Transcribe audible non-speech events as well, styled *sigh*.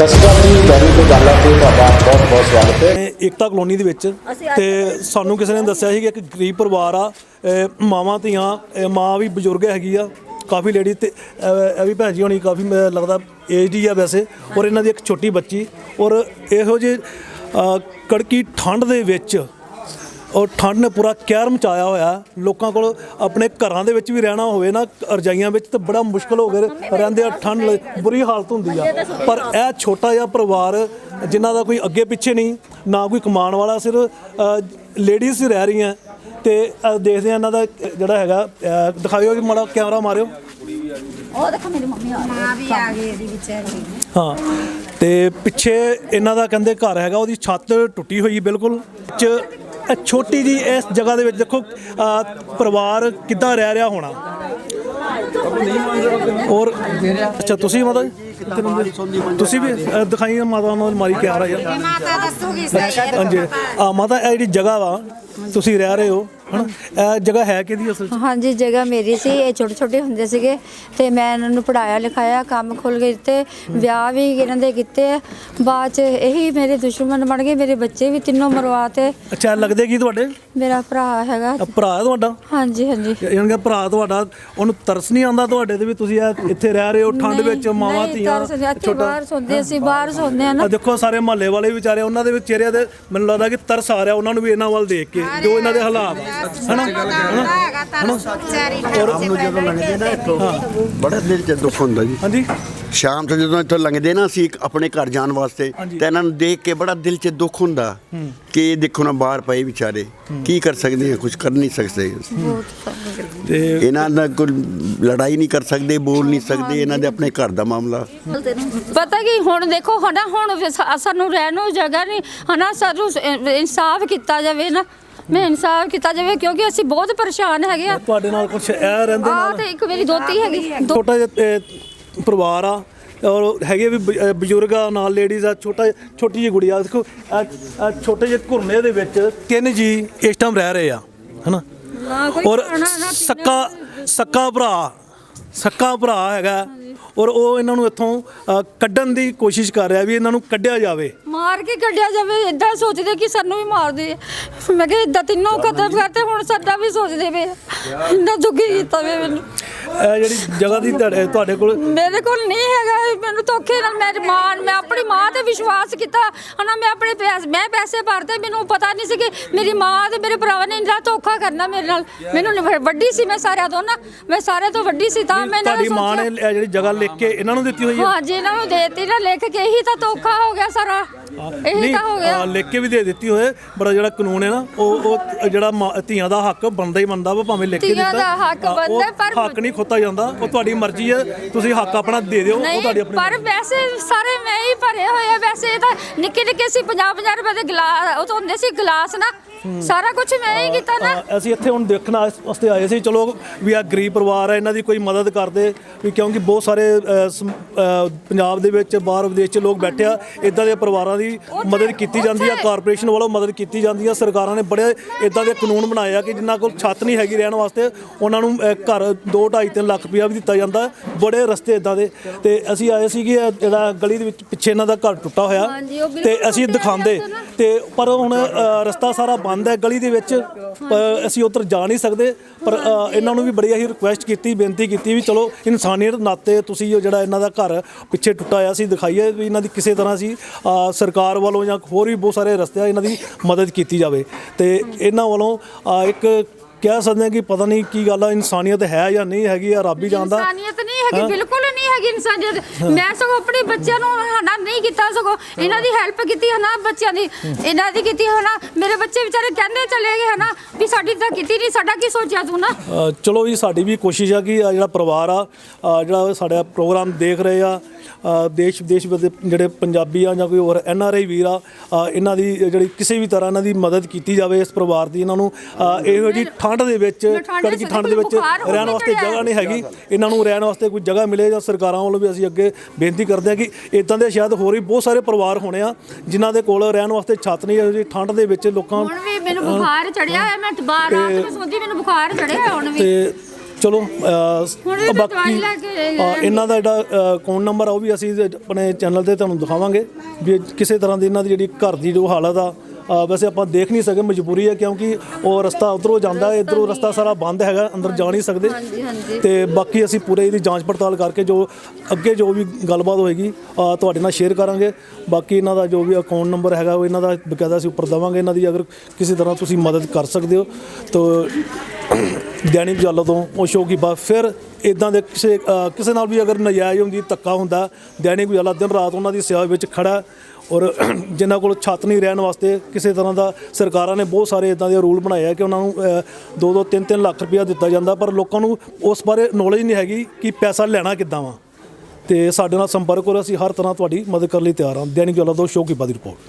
ਸਤਿ ਸ਼੍ਰੀ ਅਕਾਲ ਜੀ ਡੈਰੀ ਤੋਂ ਗੱਲਾਂ ਤੇ ਤੁਹਾਡਾ ਬਹੁਤ ਬਹੁਤ ਸਵਾਗਤ ਹੈ। ਇਹ ਏਕਤਾ ਕਲੋਨੀ ਦੇ ਵਿੱਚ ਤੇ ਸਾਨੂੰ ਕਿਸੇ ਨੇ ਦੱਸਿਆ ਸੀ ਕਿ ਇੱਕ ਗਰੀਬ ਪਰਿਵਾਰ ਆ ਅਹ ਮਾਵਾਂ ਧੀਆਂ ਅਹ ਮਾਂ ਵੀ ਬਜ਼ੁਰਗ ਹੈਗੀ ਆ ਕਾਫੀ ਲੇਡੀ ਤੇ ਅਹ ਇਹ ਵੀ ਭੈਣ ਜੀ ਹੋਣੀ ਕਾਫੀ ਮੈਨੂੰ ਲੱਗਦਾ ਏਜ ਦੀ ਆ ਵੈਸੇ ਔਰ ਇਹਨਾਂ ਦੀ ਇੱਕ ਛੋਟੀ ਬੱਚੀ ਔਰ ਇਹੋ ਜਿਹੇ ਅਹ ਕੜਕੀ ਠੰਡ ਦੇ ਵਿੱਚ ਔਰ ਠੰਡ ਨੇ ਪੂਰਾ ਕਹਿਰ ਮਚਾਇਆ ਹੋਇਆ। ਲੋਕਾਂ ਕੋਲ ਆਪਣੇ ਘਰਾਂ ਦੇ ਵਿੱਚ ਵੀ ਰਹਿਣਾ ਹੋਵੇ ਨਾ ਰਜਾਈਆਂ ਵਿੱਚ ਤਾਂ ਬੜਾ ਮੁਸ਼ਕਲ ਹੋ ਗਿਆ। ਰਹਿੰਦੇ ਆ ਠੰਡ ਲਈ ਬੁਰੀ ਹਾਲਤ ਹੁੰਦੀ ਆ। ਪਰ ਇਹ ਛੋਟਾ ਜਿਹਾ ਪਰਿਵਾਰ ਜਿਨ੍ਹਾਂ ਦਾ ਕੋਈ ਅੱਗੇ ਪਿੱਛੇ ਨਹੀਂ ਨਾ ਕੋਈ ਕਮਾਉਣ ਵਾਲਾ ਸਿਰਫ ਲੇਡੀਜ਼ ਹੀ ਰਹਿ ਰਹੀਆਂ। ਤੇ ਦੇਖਦੇ ਆ ਇਹਨਾਂ ਦਾ ਜਿਹੜਾ ਹੈਗਾ ਦਿਖਾਇਓ ਜੀ ਮਾੜਾ ਕੈਮਰਾ ਮਾਰਿਓ। ਉਹ ਦੇਖੋ ਮੇਰੀ ਮੰਮੀ ਆ ਮਾਂ ਵੀ ਆ ਗਈ ਇਹਦੀ ਵਿਚਾਰੀ ਹਾਂ ਤੇ ਪਿੱਛੇ ਇਹਨਾਂ ਦਾ ਕਹਿੰਦੇ ਘਰ ਹੈਗਾ ਉਹਦੀ ਛੱਤ ਟੁੱਟੀ ਹੋਈ ਬਿਲਕੁਲ। ਚ ਇਹ ਛੋਟੀ ਜੀ ਇਸ ਜਗ੍ਹਾ ਦੇ ਵਿੱਚ ਦੇਖੋ ਪਰਿਵਾਰ ਕਿੱਦਾਂ ਰਹਿ ਰਿਹਾ ਹੋਣਾ? ਔਰ ਅੱਛਾ ਤੁਸੀਂ ਮਾਤਾ ਜੀ? ਤੁਸੀਂ ਵੀ ਦਿਖਾਈ ਮਾਤਾ ਨੂੰ ਮਾਰੀ ਕੈਮਰਾ ਯਾਰ ਮਾਤਾ ਦੱਸੂਗੀ ਸਹੀ ਹਾਂਜੀ। ਆ ਮਾਤਾ ਇਹ ਜਿਹੜੀ ਜਗ੍ਹਾ ਵਾ ਤੁਸੀਂ ਰਹਿ ਰਹੇ ਹੋ ਹਨਾ ਜਗ੍ਹਾ ਹੈ ਕਿਹਦੀ ਅਸਲ 'ਚ? ਹਾਂਜੀ ਜਗ੍ਹਾ ਮੇਰੀ ਸੀ ਇਹ ਛੋਟੇ ਛੋਟੇ ਹੁੰਦੇ ਸੀਗੇ ਤੇ ਮੈਂ ਇਹਨਾਂ ਨੂੰ ਪੜਾਇਆ ਲਿਖਾਇਆ ਕੰਮ ਖੁੱਲ ਗਏ ਤੇ ਵਿਆਹ ਵੀ ਇਹਨਾਂ ਦੇ ਕੀਤੇ। ਬਾਅਦ ਚ ਇਹੀ ਮੇਰੇ ਦੁਸ਼ਮਣ ਬਣ ਗਏ ਮੇਰੇ ਬੱਚੇ ਵੀ ਤਿੰਨੋਂ ਮਰਵਾਤੇ ਅੱਛਾ ਲੱਗਦੇ ਕੀ ਤੁਹਾਡੇ? ਮੇਰਾ ਭਰਾ ਹੈਗਾ। ਭਰਾ ਹੈ ਤੁਹਾਡਾ? ਹਾਂਜੀ ਹਾਂਜੀ। ਯਾਨੀ ਕਿ ਭਰਾ ਤੁਹਾਡਾ ਉਹਨੂੰ ਤਰਸ ਨਹੀਂ ਆਉਂਦਾ ਤੁਹਾਡੇ ਤੇ ਵੀ ਤੁਸੀਂ ਇਹ ਇੱਥੇ ਰਹਿ ਰਹੇ ਹੋ ਠੰਡ ਵਿੱਚ ਨਹੀਂ, ਮਾਵਾਂ ਨਹੀਂ, ਧੀਆਂ ਤਰਸ ਨਹੀਂ, ਇੱਥੇ ਬਾਹਰ ਸੌਂਦੇ ਅਸੀਂ ਬਾਹਰ ਸੌਂਦੇ ਆ ਨਾ। ਆ ਦੇਖੋ ਸਾਰੇ ਮਹੱਲੇ ਵਾਲੇ ਵਿਚਾਰੇ ਉਹਨਾਂ ਦੇ ਵਿੱਚ ਚਿਹਰਿਆਂ ਤੇ ਮੈਨੂੰ ਲੱਗਦਾ ਕਿ ਤਰਸ ਆ ਰਿਹਾ ਉਹਨਾਂ ਨੂੰ ਵੀ ਇਹਨਾਂ ਵੱਲ ਦੇਖ ਕੇ ਜੋ ਇਹਨਾਂ ਦੇ ਹਾਲਾਤ ਆ ਹਨਾ? ਹੈਗਾ ਤਾਂ ਵਿਚਾਰੀ ਨੂੰ ਜਦੋਂ ਲੰਘਦੇ ਨਾ ਇੱਥੋਂ ਬੜਾ ਦਿਲ 'ਚ ਦੁੱਖ ਹੁੰਦਾ ਜੀ। ਹਾਂਜੀ। ਸ਼ਾਮ ਤੋਂ ਜਦੋਂ ਇੱਥੋਂ ਲੰਘਦੇ ਨਾ ਅਸੀਂ ਇੱਕ ਆਪਣੇ ਘਰ ਜਾਣ ਵਾਸਤੇ। ਤਾਂ ਇਹਨਾਂ ਨੂੰ ਦੇਖ ਕੇ ਬੜਾ ਦਿਲ 'ਚ ਦੁੱਖ ਹੁੰਦਾ ਕਿ ਇਹ ਦੇਖੋ ਨਾ ਬਾਹਰ ਪਏ ਵਿਚਾਰੇ ਕੀ ਕਰ ਸਕਦੇ ਆ ਕੁਝ ਕਰ ਨਹੀਂ ਸਕਦੇ। ਤੇ ਇਹਨਾਂ ਦਾ ਕੋਈ ਲੜਾਈ ਨਹੀਂ ਕਰ ਸਕਦੇ ਬੋਲ ਨਹੀਂ ਸਕਦੇ ਇਹਨਾਂ ਦੇ ਆਪਣੇ ਘਰ ਦਾ ਮਾਮਲਾ। ਪਤਾ ਕੀ ਹੁਣ ਦੇਖੋ ਹਨਾ ਹੁਣ ਸਾਨੂੰ ਰਹਿਣ ਨੂੰ ਜਗ੍ਹਾ ਨਹੀਂ ਹਨਾ ਸਾਨੂੰ ਇਨਸਾਫ ਕੀਤਾ ਜਾਵੇ ਨਾ। ਮੈਂ ਇਨਸਾਫ ਕੀਤਾ ਜਾਵੇ ਕਿਉਂਕਿ ਅਸੀਂ ਬਹੁਤ ਪਰੇਸ਼ਾਨ ਹੈਗੇ ਆ। ਤੁਹਾਡੇ ਨਾਲ ਕੁਝ ਇਹ ਰਹਿੰਦੇ ਆ ਨਾਲ? ਤੇ ਇੱਕ ਮੇਰੀ ਦੋਤੀ ਹੈਗੀ। ਦੋ- ਛੋਟਾ ਜਿਹਾ ਪਰਿਵਾਰ ਆ ਔਰ ਹੈਗੇ ਵੀ ਬ- ਅਹ, ਬਜ਼ੁਰਗ ਆ ਨਾਲ ਲੇਡੀਜ਼ ਆ ਛੋਟਾ ਛੋਟੀ ਜਿਹੀ ਗੁੜੀਆ। ਦੇਖੋ ਇਹ- ਇਹ ਛੋਟੇ ਜਿਹੇ ਘੁਰਨੇ ਦੇ ਵਿੱਚ ਤਿੰਨ ਜੀ ਇਸ ਟਾਈਮ ਰਹਿ ਰਹੇ ਆ ਹਨਾ? ਨਾ ਕੋਈ ਔਰ ਖਾਣਾ, ਨਾ ਪੀਣਾ। ਸੱਕਾ ਸੱਕਾ ਭਰਾ ਸੱਕਾ ਭਰਾ ਹੈਗਾ। ਔਰ ਉਹ ਇਹਨਾਂ ਨੂੰ ਇੱਥੋਂ ਅਹ, ਕੱਢਣ ਦੀ ਕੋਸ਼ਿਸ਼ ਕਰ ਰਿਹਾ ਵੀ ਇਹਨਾਂ ਨੂੰ ਕੱਢਿਆ ਜਾਵੇ। ਮਾਰ ਕੇ ਕੱਢਿਆ ਜਾਵੇ ਇਦਾਂ ਸੋਚਦੇ ਕਿ ਸਾਨੂੰ ਵੀ ਮਾਰਦੇ ਮੈਂ ਕਿਹਾ ਇਦਾਂ ਤਿੰਨੋਂ ਕਤਲ ਕਰਤੇ ਹੁਣ ਸਾਡਾ ਵੀ ਸੋਚਦੇ ਵੇ ਇੰਨਾ ਦੁਖੀ ਕੀਤਾ ਵੇ ਮੈਨੂੰ। ਇਹ ਜਿਹੜੀ ਜਗ੍ਹਾ ਦੀ ਤੁਹਾਡੇ ਤੁਹਾਡੇ ਕੋਲ ਮੇਰੇ ਕੋਲ ਨਹੀਂ ਹੈਗਾ ਮੈਨੂੰ ਧੋਖੇ ਨਾਲ ਮੇਰੀ ਮਾਂ ਮੈਂ ਆਪਣੀ ਮਾਂ ਤੇ ਵਿਸ਼ਵਾਸ ਕੀਤਾ। ਹਨਾ ਮੈਂ ਆਪਣੇ ਪੈਸੇ ਮੈਂ ਪੈਸੇ ਭਰਦੇ ਮੈਨੂੰ ਪਤਾ ਨਹੀਂ ਸੀ ਕਿ ਮੇਰੀ ਮਾਂ ਤੇ ਮੇਰੇ ਭਰਾਵਾਂ ਨੇ ਇੰਨਾ ਧੋਖਾ ਕਰਨਾ ਮੇਰੇ ਨਾਲ। ਮੈਨੂੰ ਨਹੀਂ- ਵੱਡੀ ਸੀ ਮੈਂ ਸਾਰਿਆਂ ਤੋਂ ਨਾ ਮੈਂ ਸਾਰਿਆਂ ਤੋਂ ਵੱਡੀ ਸੀ ਤਾਂ ਮੈਂ ਇਹਨਾਂ ਤੁਹਾਡੀ ਮਾਂ ਨੇ ਸੋਚਿਆ ਇਹ ਜਿਹੜੀ ਜਗ੍ਹਾ ਲਿਖ ਕੇ ਇਹਨਾਂ ਨੂੰ ਦਿੱਤੀ ਹੋਈ ਹੈ? ਹਾਂ ਜੀ ਇਹਨਾਂ ਨੂੰ ਦੇਤੀ ਨਾ ਲਿਖ ਕੇ ਇਹੀ ਤਾਂ ਧੋਖਾ ਹੋ ਗਿਆ ਸਾਰਾ। ਇਹੀ ਤਾਂ ਹੋ ਗਿਆ। ਆ, ਲਿਖ ਕੇ ਵੀ ਦੇ ਦਿੱਤੀ ਹੋਏ ਪਰ ਜਿਹੜਾ ਕਾਨੂੰਨ ਹੈ ਨਾ ਉਹ ਉਹ ਜਿਹੜਾ ਮਾਂ- ਧੀਆਂ ਦਾ ਹੱਕ ਬਣਦਾ ਹੀ ਬਣਦਾ ਵਾ ਭਾਵੇਂ ਲਿਖ ਕੇ ਧੀਆਂ ਦਿੱਤਾ। ਦਾ ਹੱਕ ਆ, ਉਹ ਬਣਦਾ, ਪਰ- ਹੱਕ ਨਹੀਂ ਖੋਤਾ ਜਾਂਦਾ। ਉਹ ਤੁਹਾਡੀ ਮਰਜ਼ੀ ਹੈ ਤੁਸੀਂ ਹੱਕ ਆਪਣਾ ਦੇ ਦਿਓ ਉਹ ਨਹੀਂ ਤੁਹਾਡੀ ਆਪਣੀ ਪਰ ਵੈਸੇ ਸਾਰੇ ਮੈਂ ਹੀ ਭਰੇ ਹੋਏ ਆ ਵੈਸੇ ਇਹ ਤਾਂ ਨਿੱਕੇ ਨਿੱਕੇ ਸੀ 50 50 ਰੁਪਏ ਦੇ ਗਲਾਸ ਉਹ ਤਾਂ ਹੁੰਦੇ ਸੀ ਗਲਾਸ ਨਾ। ਸਾਰਾ ਕੁਝ ਮੈਂ ਹੀ ਕੀਤਾ ਨਾ। ਅਸੀਂ ਇੱਥੇ ਹੁਣ ਦੇਖਣ ਵਾਸਤੇ ਆਏ ਸੀ। ਚਲੋ ਵੀ ਆ ਗਰੀਬ ਪਰਿਵਾਰ ਹੈ ਇਹਨਾਂ ਦੀ ਕੋਈ ਮਦਦ ਕਰਦੇ ਵੀ ਕਿਉਂਕਿ ਬਹੁਤ ਸਾਰੇ ਅ, ਸਮ- ਅ, ਪੰਜਾਬ ਦੇ ਵਿੱਚ ਬਾਹਰ ਵਿਦੇਸ਼ 'ਚ ਲੋਕ ਬੈਠੇ ਆ। ਇਦਾਂ ਦੇ ਪਰਿਵਾਰਾਂ ਦੀ ਮਦਦ ਕੀਤੀ ਜਾਂਦੀ ਆ ਕਾਰਪੋਰੇਸ਼ਨ ਵੱਲੋਂ ਮਦਦ ਕੀਤੀ ਜਾਂਦੀ ਆ। ਸਰਕਾਰਾਂ ਨੇ ਬੜੇ ਇਦਾਂ ਦੇ ਕਾਨੂੰਨ ਬਣਾਏ ਆ ਕਿ ਜਿਨ੍ਹਾਂ ਕੋਲ ਛੱਤ ਨਹੀਂ ਹੈਗੀ ਰਹਿਣ ਵਾਸਤੇ ਉਹਨਾਂ ਨੂੰ ਅ, ਘਰ 2 2.5 3 ਲੱਖ ਰੁਪਇਆ ਵੀ ਦਿੱਤਾ ਜਾਂਦਾ। ਬੜੇ ਰਸਤੇ ਇਦਾਂ ਦੇ। ਤੇ ਅਸੀਂ ਆਏ ਸੀਗੇ ਇਹ ਜਿਹੜਾ ਗਲੀ ਦੇ ਵਿੱਚ ਪਿੱਛੇ ਇਹਨਾਂ ਦਾ ਘਰ ਟੁੱਟਾ ਹੋਇਆ ਹਾਂਜੀ, ਉਹ ਬਿਲਕੁਲ ਤੇ ਅਸੀਂ ਟੁੱਟਿਆ ਦਿਖਾਉਂਦੇ। ਸੀ ਨਾ। ਤੇ ਪਰ ਹੁਣ ਅ, ਰਸਤਾ ਸਾਰਾ ਬੰਦ ਹੈ ਗਲੀ ਦੇ ਵਿੱਚ ਪਰ ਅਸੀਂ ਉੱਧਰ ਜਾ ਨਹੀਂ ਸਕਦੇ। ਪਰ ਅ, ਇਹਨਾਂ ਨੂੰ ਵੀ ਬੜੀ ਅਸੀਂ ਰਿਕੁਐਸਟ ਕੀਤੀ ਬੇਨਤੀ ਕੀਤੀ ਵੀ ਚਲੋ ਇਨਸਾਨੀਅਤ ਨਾਤੇ ਤੁਸੀਂ ਉਹ ਜਿਹੜਾ ਇਹਨਾਂ ਦਾ ਘਰ ਪਿੱਛੇ ਟੁੱਟਾ ਹੋਇਆ ਸੀ ਦਿਖਾਈਏ ਵੀ ਇਹਨਾਂ ਦੀ ਕਿਸੇ ਤਰ੍ਹਾਂ ਸੀ। ਅ, ਸਰਕਾਰ ਵੱਲੋਂ ਜਾਂ ਹੋਰ ਵੀ ਬਹੁਤ ਸਾਰੇ ਰਸਤੇ ਆ ਇਹਨਾਂ ਦੀ ਮਦਦ ਕੀਤੀ ਜਾਵੇ। ਤੇ ਇਹਨਾਂ ਵੱਲੋਂ ਅ, ਇੱਕ ਕਹਿ ਸਕਦੇ ਹਾਂ ਕਿ ਪਤਾ ਨਹੀਂ ਕੀ ਗੱਲ ਆ ਇਨਸਾਨੀਅਤ ਹੈ ਜਾਂ ਨਹੀਂ ਹੈਗੀ ਆ ਰੱਬ ਹੀ ਜਾਣਦਾ। ਇਨਸਾਨੀਅਤ ਨਹੀਂ ਹੈਗੀ ਬਿਲਕੁਲ ਨਹੀਂ ਹੈਗੀ ਇਨਸਾਨੀਅਤ। ਮੈਂ ਸਗੋਂ ਆਪਣੇ ਬੱਚਿਆਂ ਨੂੰ ਹਨਾ ਨਹੀਂ ਕੀਤਾ ਸਗੋਂ। ਇਹਨਾਂ ਦੀ ਹੈਲਪ ਕੀਤੀ ਹਨਾ ਬੱਚਿਆਂ ਦੀ। ਇਹਨਾਂ ਦੀ ਕੀਤੀ ਹਨਾ। ਮੇਰੇ ਬੱਚੇ ਵਿਚਾਰੇ ਕਹਿੰਦੇ ਚਲੇ ਗਏ ਹਨਾ ਵੀ ਸਾਡੀ ਤਾਂ ਕੀਤੀ ਨਹੀਂ ਸਾਡਾ ਕੀ ਸੋਚਿਆ ਤੂੰ ਨਾ? ਅ, ਚਲੋ ਜੀ ਸਾਡੀ ਵੀ ਕੋਸ਼ਿਸ਼ ਆ ਕਿ ਆ ਜਿਹੜਾ ਪਰਿਵਾਰ ਆ ਅ, ਜਿਹੜਾ ਸਾਡਾ ਪ੍ਰੋਗਰਾਮ ਦੇਖ ਰਹੇ ਆ ਅ, ਦੇਸ਼ ਵਿਦੇਸ਼ ਦੇ ਜਿਹੜੇ ਪੰਜਾਬੀ ਆ ਜਾਂ ਕੋਈ ਹੋਰ ਐਨ ਆਰ ਆਈ ਵੀਰ ਆ ਅ, ਇਹਨਾਂ ਦੀ ਜਿਹੜੀ ਕਿਸੇ ਵੀ ਤਰ੍ਹਾਂ ਇਹਨਾਂ ਦੀ ਮਦਦ ਕੀਤੀ ਜਾਵੇ ਇਸ ਪਰਿਵਾਰ ਦੀ ਇਹਨਾਂ ਨੂੰ ਅ, ਇਹੋ ਜੀ ਠੰਡ ਦੇ ਵਿੱਚ ਕੜਕੀ ਠੰਡ ਦੇ ਵਿੱਚ ਹੋ ਰਹਿਣ ਵਾਸਤੇ। ਜਗ੍ਹਾ ਨਹੀਂ ਹੈਗੀ। ਇਹਨਾਂ ਨੂੰ ਰਹਿਣ ਵਾਸਤੇ ਕੋਈ ਜਗ੍ਹਾ ਮਿਲੇ ਜਾਂ ਸਰਕਾਰਾਂ ਵੱਲੋਂ ਵੀ ਅਸੀਂ ਅੱਗੇ ਬੇਨਤੀ ਕਰਦੇ ਹਾਂ ਕਿ ਇਦਾਂ ਦੇ ਸ਼ਾਇਦ ਹੋਰ ਵੀ ਬਹੁਤ ਸਾਰੇ ਪਰਿਵਾਰ ਹੋਣੇ ਆ ਜਿਨ੍ਹਾਂ ਦੇ ਕੋਲ ਰਹਿਣ ਵਾਸਤੇ ਛੱਤ ਨਹੀਂ ਹੈ ਜੀ ਠੰਡ ਦੇ ਵਿੱਚ ਲੋਕਾਂ ਹੁਣ ਵੀ ਮੈਨੂੰ ਬੁਖਾਰ ਚੜਿਆ ਹੋਇਆ ਮੈਂ ਬਾਹਰ ਰਾਤ ਨੂੰ ਸੌਂਦੀ ਮੈਨੂੰ ਬੁਖਾਰ ਚੜਿਆ ਹੋਇਆ ਹੁਣ ਵੀ। ਤੇ ਚਲੋ ਹੁਣ ਵੀ ਅਹ, ਮੈਂ ਦਵਾਈ ਲੈ ਕੇ ਗਈ ਅਹ, ਇਹਨਾਂ ਦਾ ਜਿਹੜਾ ਅਕਾਊਂਟ ਨੰਬਰ ਆ ਉਹ ਵੀ ਅਸੀਂ ਆਪਣੇ ਚੈਨਲ ਤੇ ਤੁਹਾਨੂੰ ਦਿਖਾਵਾਂਗੇ ਵੀ ਕਿਸੇ ਤਰ੍ਹਾਂ ਦੀ ਇਹਨਾਂ ਦੀ ਜਿਹੜੀ ਘਰ ਦੀ ਜੋ ਹਾਲਤ ਆ ਵੈਸੇ ਆਪਾਂ ਦੇਖ ਨਹੀਂ ਸਕੇ ਮਜਬੂਰੀ ਹੈ ਕਿਉਂਕਿ ਉਹ ਰਸਤਾ ਉਧਰੋਂ ਜਾਂਦਾ ਇਧਰੋਂ ਰਸਤਾ ਸਾਰਾ ਬੰਦ ਹੈਗਾ ਅੰਦਰ ਜਾ ਨਹੀਂ ਸਕਦੇ। ਹਾਂਜੀ ਹਾਂਜੀ। ਤੇ ਬਾਕੀ ਅਸੀਂ ਪੂਰੇ ਇਹਦੀ ਜਾਂਚ ਪੜਤਾਲ ਕਰਕੇ ਜੋ ਅੱਗੇ ਜੋ ਵੀ ਗੱਲਬਾਤ ਹੋਏਗੀ ਤੁਹਾਡੇ ਨਾਲ ਸ਼ੇਅਰ ਕਰਾਂਗੇ। ਬਾਕੀ ਇਹਨਾਂ ਦਾ ਜੋ ਵੀ ਅਕਾਊਂਟ ਨੰਬਰ ਹੈਗਾ ਉਹ ਇਹਨਾਂ ਦਾ ਬਕਾਇਦਾ ਅਸੀਂ ਉੱਪਰ ਦੇਵਾਂਗੇ। ਇਹਨਾਂ ਦੀ ਅਗਰ ਕਿਸੇ ਤਰ੍ਹਾਂ ਤੁਸੀਂ ਮਦਦ ਕਰ ਸਕਦੇ ਹੋ ਤਾਂ ਦੈਨਿਕ ਬਜਾਲੋ ਤੋਂ ਉਹ ਸ਼ੋਅ ਕੀ ਬਾ ਫਿਰ ਇਦਾਂ ਦੇ ਕਿਸੇ ਕਿਸੇ ਨਾਲ ਵੀ ਅਗਰ ਨਜਾਇਜ਼ ਹੁੰਦੀ, ਧੱਕਾ ਹੁੰਦਾ, ਦੈਨਿਕ ਬਜਾਲਾ ਦਿਨ ਰਾਤ ਉਹਨਾਂ ਦੀ ਸੇਵਾ ਵਿੱਚ ਖੜਾ ਔਰ *clears throat* ਜਿਨ੍ਹਾਂ ਕੋਲ ਛੱਤ ਨਹੀਂ ਰਹਿਣ ਵਾਸਤੇ ਕਿਸੇ ਤਰ੍ਹਾਂ ਦਾ ਸਰਕਾਰਾਂ ਨੇ ਬਹੁਤ ਸਾਰੇ ਇਦਾਂ ਦੇ ਰੂਲ ਬਣਾਏ ਆ ਕਿ ਉਹਨਾਂ ਨੂੰ 2-2 3-3 ਲੱਖ ਰੁਪਇਆ ਦਿੱਤਾ ਜਾਂਦਾ, ਪਰ ਲੋਕਾਂ ਨੂੰ ਉਸ ਬਾਰੇ ਨੌਲੇਜ ਨਹੀਂ ਹੈਗੀ ਕਿ ਪੈਸਾ ਲੈਣਾ ਕਿੱਦਾਂ ਵਾ। ਤੇ ਸਾਡੇ ਨਾਲ ਸੰਪਰਕ ਕਰੋ ਅਸੀਂ ਹਰ ਤਰ੍ਹਾਂ ਤੁਹਾਡੀ ਮਦਦ ਕਰਨ ਲਈ ਤਿਆਰ ਹਾਂ। ਦੈਨਿਕ ਜਵਾਲਾ ਤੋਂ ਸ਼ੋਅ ਕੀ ਦੀ ਰਿਪੋਰਟ